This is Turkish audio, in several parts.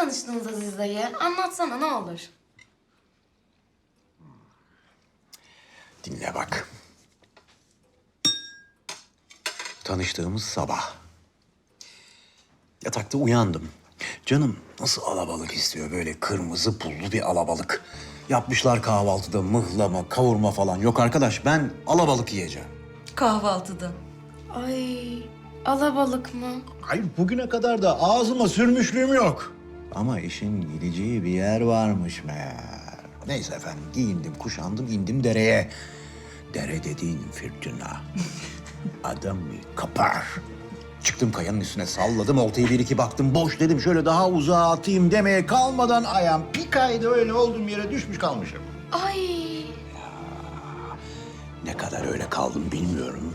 tanıştınız Aziz dayı? Anlatsana ne olur. Dinle bak. Tanıştığımız sabah. Yatakta uyandım. Canım nasıl alabalık istiyor böyle kırmızı pullu bir alabalık. Yapmışlar kahvaltıda mıhlama, kavurma falan. Yok arkadaş ben alabalık yiyeceğim. Kahvaltıda. Ay alabalık mı? Hayır bugüne kadar da ağzıma sürmüşlüğüm yok. Ama işin gideceği bir yer varmış meğer. Neyse efendim giyindim, kuşandım, indim dereye. Dere dediğin fırtına. Adam bir kapar. Çıktım kayanın üstüne salladım oltayı bir iki baktım boş dedim şöyle daha uzağa atayım demeye kalmadan ayağım bir kaydı öyle olduğum yere düşmüş kalmışım. Ay Ne kadar öyle kaldım bilmiyorum.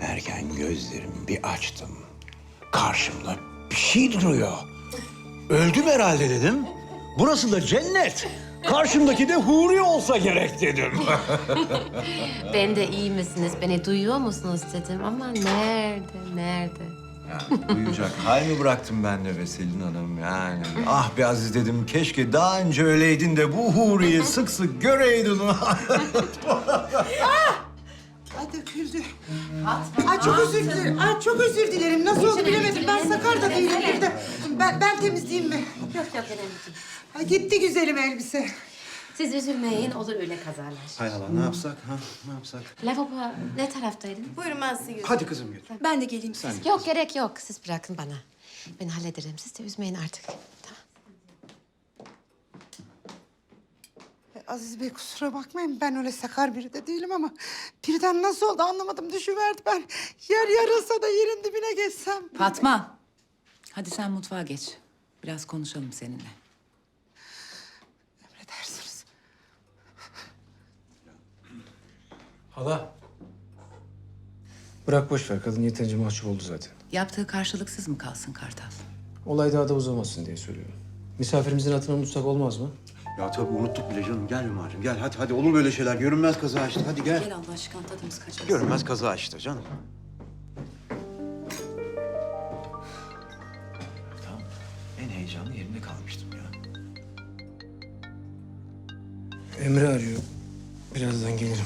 Erken gözlerimi bir açtım. Karşımda bir şey duruyor. Öldüm herhalde dedim. Burası da cennet. Karşımdaki de huri olsa gerek dedim. ben de iyi misiniz? Beni duyuyor musunuz dedim ama nerede nerede? Duyacak hal mi bıraktım ben de be Selin Hanım yani. Ah be Aziz dedim keşke daha önce öyleydin de bu huriyi sık sık göreydin. Ay döküldü. Ay çok özür dilerim. Ay çok özür dilerim. Nasıl oldu bilemedim. Ben sakar da değilim bir de. Ben, ben temizleyeyim mi? Yok yok önemli değil. Ay gitti güzelim elbise. Siz üzülmeyin olur öyle kazalar. Hay Allah ne yapsak ha ne yapsak? Lavabo ne taraftaydın? Buyurun ben size götüreyim. Hadi kızım gel. Ben de geleyim siz. Yok gerek yok siz bırakın bana. Ben hallederim siz de üzmeyin artık. Tamam. Ay, Aziz Bey kusura bakmayın. Ben öyle sakar biri de değilim ama... ...birden nasıl oldu anlamadım. Düşüverdi ben. Yer yarılsa da yerin dibine geçsem. Fatma. Hadi sen mutfağa geç. Biraz konuşalım seninle. Emredersiniz. Hala. Bırak boş ver. Kadın yeterince mahcup oldu zaten. Yaptığı karşılıksız mı kalsın Kartal? Olay daha da uzamasın diye söylüyorum. Misafirimizin hatırını unutsak olmaz mı? ya tabii unuttuk bile canım. Gel Ömer'cim gel hadi hadi olur böyle şeyler. Görünmez kaza işte hadi gel. Gel Allah aşkına tadımız kaçmasın. Görünmez kaza işte canım. En heyecanlı yerinde kalmıştım ya. Emre arıyor. Birazdan gelirim.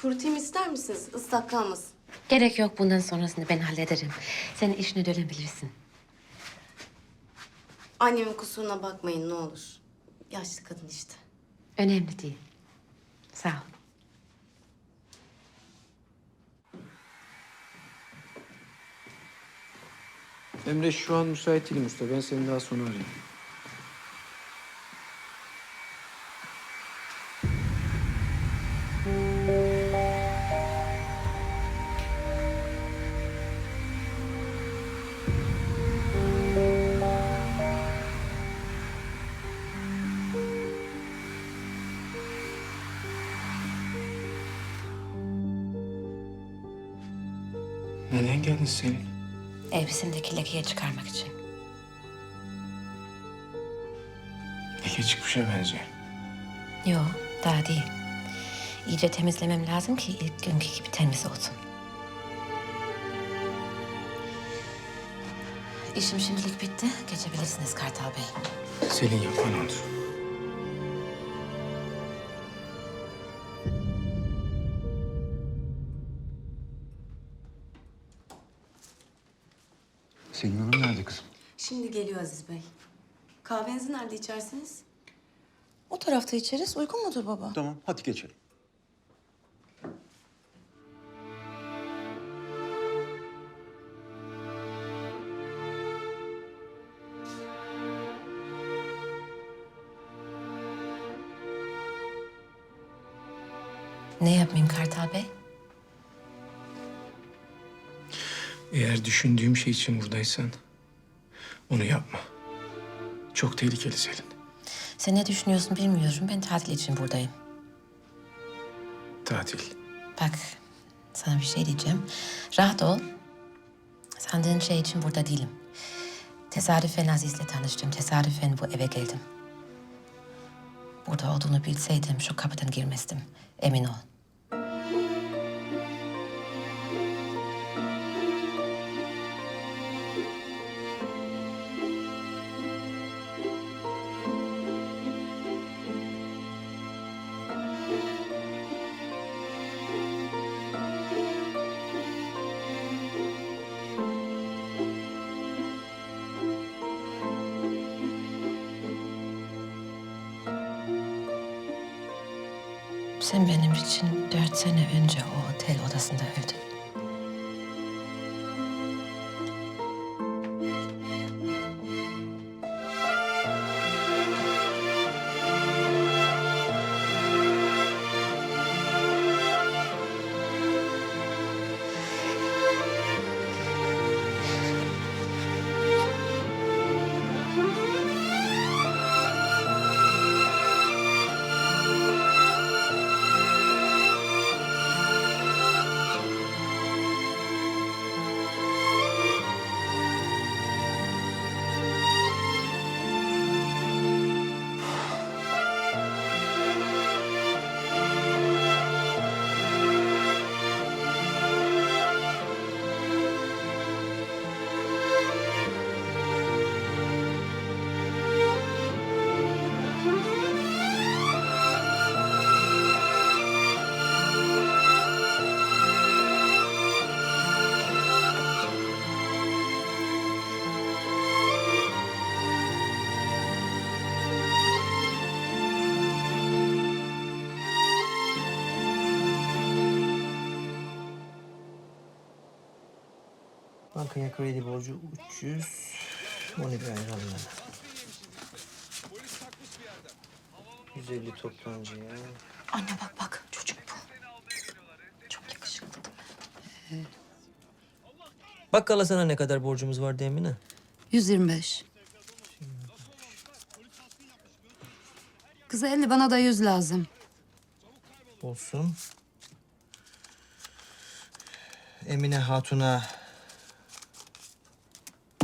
Kurutayım ister misiniz? Islak kalmasın. Gerek yok bundan sonrasını ben hallederim. Sen işine dönebilirsin. Annemin kusuruna bakmayın ne olur. Yaşlı kadın işte. Önemli değil. Sağ ol. Emre şu an müsait değilim usta. Ben seni daha sonra arayayım. Neden geldin Selin? Elbisemdeki lekeyi çıkarmak için. Leke çıkmışa benziyor. Yok, daha değil. İyice temizlemem lazım ki ilk günkü gibi temiz olsun. İşim şimdilik bitti. Geçebilirsiniz Kartal Bey. Selin yapma ne olur. Şimdi geliyor Aziz Bey. Kahvenizi nerede içersiniz? O tarafta içeriz. Uygun mudur baba? Tamam hadi geçelim. Ne yapmayayım Kartal Bey? Eğer düşündüğüm şey için buradaysan onu yapma. Çok tehlikeli Selin. Sen ne düşünüyorsun bilmiyorum. Ben tatil için buradayım. Tatil. Bak, sana bir şey diyeceğim. Rahat ol. Sandığın şey için burada değilim. Tesadüfen Aziz'le tanıştım. Tesadüfen bu eve geldim. Burada olduğunu bilseydim şu kapıdan girmezdim. Emin ol. Sen benim için dört sene önce o otel odasında öldün. Bankaya kredi borcu 300. Onu bir ayıralım. 150 toptancıya. Anne bak bak çocuk bu. Çok yakışıklı değil mi? Bakkala sana ne kadar borcumuz var değil mi ne? 125. Kıza 50 bana da 100 lazım. Olsun. Emine Hatun'a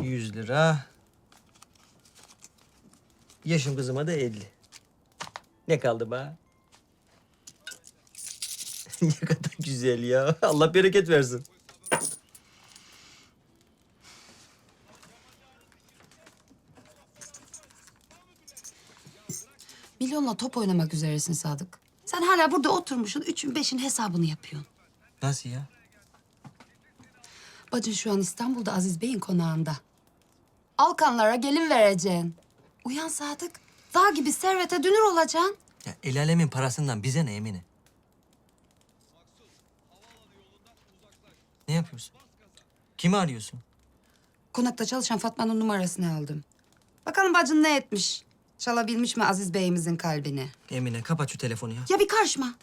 100 lira. Yaşım kızıma da 50. Ne kaldı be? ne kadar güzel ya. Allah bereket versin. Milyonla top oynamak üzeresin Sadık. Sen hala burada oturmuşsun. Üçün beşin hesabını yapıyorsun. Nasıl ya? Bacın şu an İstanbul'da Aziz Bey'in konağında. Alkanlara gelin vereceksin. Uyan Sadık. Dağ gibi servete dünür olacaksın. ya el alemin parasından bize ne Emine? Ne yapıyorsun? Kimi arıyorsun? Konakta çalışan Fatma'nın numarasını aldım. Bakalım bacın ne etmiş? Çalabilmiş mi Aziz Bey'imizin kalbini? Emine kapat şu telefonu ya. Ya bir karışma.